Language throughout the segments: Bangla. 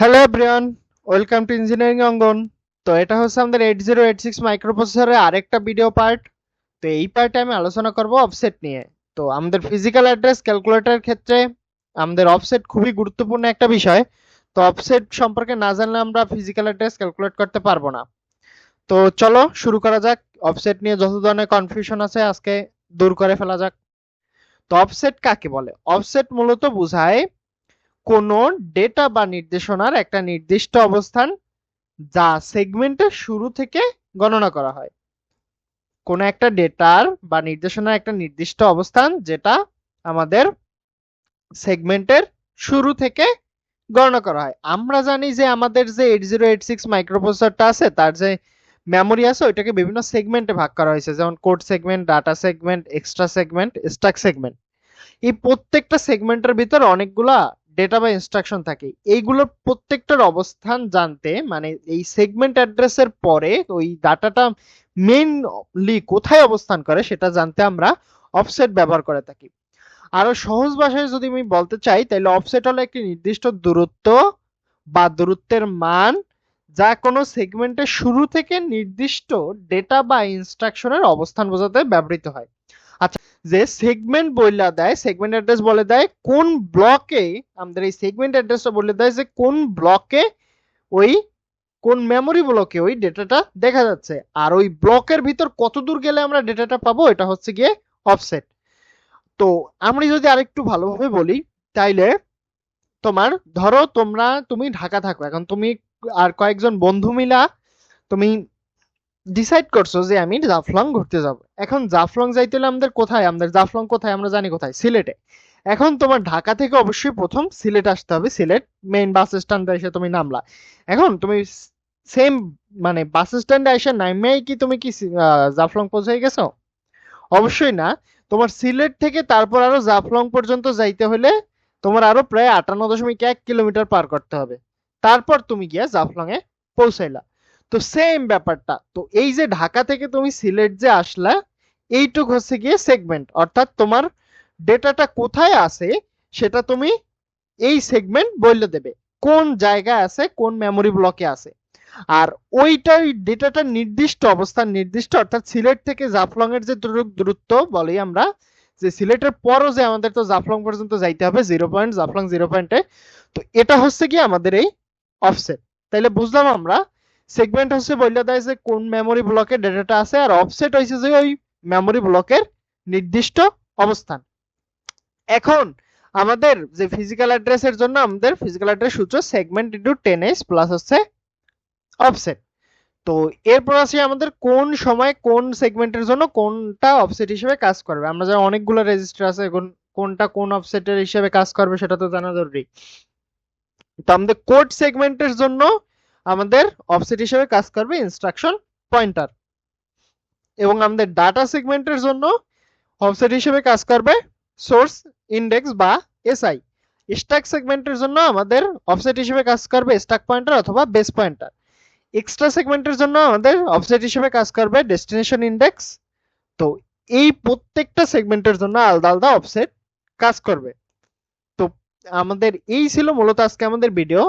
Hello everyone welcome to engineering অঙ্গন তো এটা হচ্ছে আমাদের এইট জিরো এইট সিক্স মাইক্রোপ্রসেসরের আরেকটা ভিডিও পার্ট তো এই পার্টে আমি আলোচনা করব অফসেট নিয়ে। তো আমাদের ফিজিক্যাল অ্যাড্রেস ক্যালকুলেটরের ক্ষেত্রে আমাদের অফসেট খুবই গুরুত্বপূর্ণ একটা বিষয়। তো অফসেট সম্পর্কে না জানলে আমরা ফিজিক্যাল অ্যাড্রেস ক্যালকুলেট করতে পারব না। তো চলো শুরু করা যাক। অফসেট নিয়ে যত ধরনের কনফিউশন আছে আজকে দূর করে ফেলা যাক। তো অফসেট কাকে বলে? অফসেট মূলত বোঝায় কোনো ডেটা বা নির্দেশনার একটা নির্দিষ্ট অবস্থান যা সেগমেন্টের শুরু থেকে গণনা করা হয়। কোনো একটা ডেটার বা নির্দেশনার একটা নির্দিষ্ট অবস্থান যেটা আমাদের সেগমেন্টের শুরু থেকে গণনা করা হয়। আমরা জানি যে আমাদের যে এইট জিরো এইট সিক্স মাইক্রোপ্রসেসরটা আছে, তার যে মেমোরি আছে, ওইটাকে বিভিন্ন সেগমেন্টে ভাগ করা হয়েছে। যেমন code segment data segment extra segment stack segment এই প্রত্যেকটা সেগমেন্টের ভিতর অনেকগুলা ডেটা বা ইনস্ট্রাকশন থাকে। এইগুলোর প্রত্যেকটার অবস্থান জানতে মানে এই সেগমেন্ট অ্যাড্রেসের পরে ওই ডাটাটা মেইনলি কোথায় অবস্থান করে সেটা জানতে আমরা অফসেট ব্যবহার করে থাকি। আরও সহজ ভাষায় যদি আমি বলতে চাই, তাহলে অফসেট হলো একটি নির্দিষ্ট দূরত্ব বা দূরত্বের মান যা কোনো সেগমেন্টের শুরু থেকে নির্দিষ্ট ডেটা বা ইনস্ট্রাকশনের অবস্থান বোঝাতে ব্যবহৃত হয়। যে সেগমেন্ট বলে দেয় সেগমেন্ট অ্যাড্রেস বলে দেয়, কোন ব্লকে আমাদের এই সেগমেন্ট অ্যাড্রেসটা বলে দেয় যে কোন ব্লকে ওই, কোন মেমোরি ব্লকে ওই ডেটাটা দেখা যাচ্ছে। আর ওই ব্লকের ভিতর কত দূর গেলে আমরা ডেটাটা পাবো, এটা হচ্ছে গিয়ে অফসেট তো আমরা যদি আরেকটু ভালোভাবে বলি, তাইলে তোমার ধরো তোমরা, তুমি ঢাকা থাকো, এখন তুমি আর কয়েকজন বন্ধু মিলা তুমি ডিসাইড করছ যে আমি জাফলং ঘুরতে যাব। এখন জাফলং যাইতে হলে আমাদের কোথায়? আমাদের জাফলং কোথায়? আমরা জানি কোথায়? সিলেটে। এখন তোমার ঢাকা থেকে অবশ্যই প্রথম সিলেট আসতে হবে। সিলেট মেইন বাস স্ট্যান্ডে এসে তুমি নামলা। এখন তুমি সেম মানে বাস স্ট্যান্ডে এসে নামেই কি তুমি কি জাফলং পৌঁছে গেছো? অবশ্যই না। তোমার সিলেট থেকে তারপর আরও জাফলং পর্যন্ত যাইতে হলে তোমার আরও প্রায় আটান্ন দশমিক এক কিলোমিটার পার করতে হবে। তারপর তুমি গিয়ে জাফলং এ পৌঁছাইলা। তো সেম ব্যাপারটা। তো এই যে ঢাকা থেকে তুমি সিলেট যে আসলা, এইটুক হচ্ছে গিয়ে সেগমেন্ট অর্থাৎ তোমার ডেটাটা কোথায় আছে, সেটা তুমি এই সেগমেন্ট বলে দেবে। কোন জায়গায় আছে, কোন মেমোরি ব্লকে আছে। আর ওইটা ডেটাটা নির্দিষ্ট, অবস্থান নির্দিষ্ট, অর্থাৎ সিলেট থেকে জাফলং এর যে দূরত্ব বলি আমরা যে সিলেটের পরও যে আমাদের তো জাফলং পর্যন্ত যাইতে হবে জিরো পয়েন্ট জাফলং জিরো পয়েন্টে তো এটা হচ্ছে কি আমাদের এই অফসেট তাইলে বুঝলাম আমরা সেগমেন্ট হচ্ছে বলে দেয় যে কোন মেমোরি ব্লকে ডেটাটা আছে আর অফসেট হয়েছে যে ওই মেমোরি ব্লকের নির্দিষ্ট অবস্থান। এখন আমাদের যে ফিজিক্যাল অ্যাড্রেসের জন্য আমাদের ফিজিক্যাল অ্যাড্রেস সূত্র segment into ten S plus হচ্ছে অফসেট তো এরপর আসি আমাদের কোন সময় কোন সেগমেন্টের জন্য কোনটা অফসেট হিসেবে কাজ করবে। আমরা জানি অনেকগুলো রেজিস্টার আছে, এখন কোনটা কোন অফসেটের হিসেবে কাজ করবে সেটা তো জানা জরুরি। তো আমাদের কোড সেগমেন্টের জন্য আমাদের অফসেট হিসেবে কাজ করবে ইনস্ট্রাকশন পয়েন্টার এবং আমাদের ডাটা সেগমেন্টের জন্য অফসেট হিসেবে কাজ করবে সোর্স ইন্ডেক্স বা এসআই স্ট্যাক সেগমেন্টের জন্য আমাদের অফসেট হিসেবে কাজ করবে স্ট্যাক পয়েন্টার অথবা বেস পয়েন্টার এক্সট্রা সেগমেন্টের জন্য আমাদের অফসেট হিসেবে কাজ করবে ডেস্টিনেশন ইন্ডেক্স তো এই প্রত্যেকটা সেগমেন্টের জন্য আলাদা আলাদা অফসেট কাজ করবে। তো আমাদের এই ছিল মূলত আজকে আমাদের ভিডিও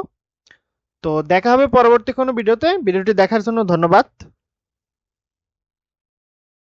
তো দেখা হবে পরবর্তী কোনো ভিডিওতে। ভিডিওটি দেখার জন্য ধন্যবাদ।